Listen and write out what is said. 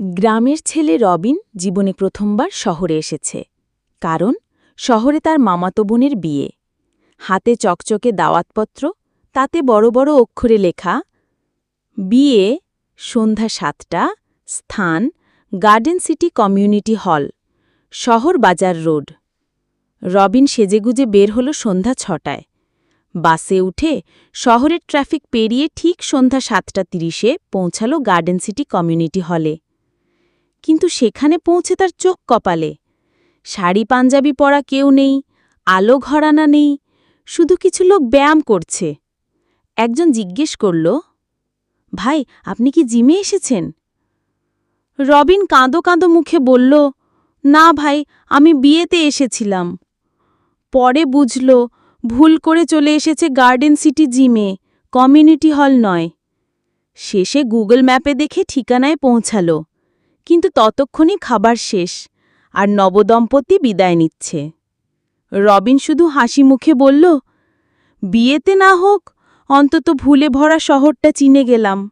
গ্রামের ছেলে রবিন জীবনে প্রথমবার শহরে এসেছে, কারণ শহরে তার মামাতো বোনের বিয়ে। হাতে চকচকে দাওয়াতপত্র, তাতে বড় বড় অক্ষরে লেখা, বিয়ে, সন্ধ্যা সাতটা, স্থান, গার্ডেন সিটি কমিউনিটি হল, শহর বাজার রোড। রবিন সেজেগুজে বের হল সন্ধ্যা ছটায়। বাসে উঠে শহরের ট্রাফিক পেরিয়ে ঠিক সন্ধ্যা সাতটা তিরিশে পৌঁছালো গার্ডেন সিটি কমিউনিটি হলে। কিন্তু সেখানে পৌঁছে তার চোখ কপালে। শাড়ি, পাঞ্জাবি পরা কেউ নেই, আলো ঘরানা নেই, শুধু কিছু লোক ব্যায়াম করছে। একজন জিজ্ঞেস করল, ভাই, আপনি কি জিমে এসেছেন? রবিন কাঁদো কাঁদো মুখে বলল, না ভাই, আমি বিয়েতে এসেছিলাম। পরে বুঝল, ভুল করে চলে এসেছে গার্ডেন সিটি জিমে, কমিউনিটি হল নয়। শেষে গুগল ম্যাপে দেখে ঠিকানায় পৌঁছালো। কিন্তু ততক্ষণই খাবার শেষ আর নবদম্পতি বিদায় নিচ্ছে। রবিন শুধু হাসি মুখে বলল, বিয়েতে না হোক, অন্তত ভুলে ভরা শহরটা চিনে গেলাম।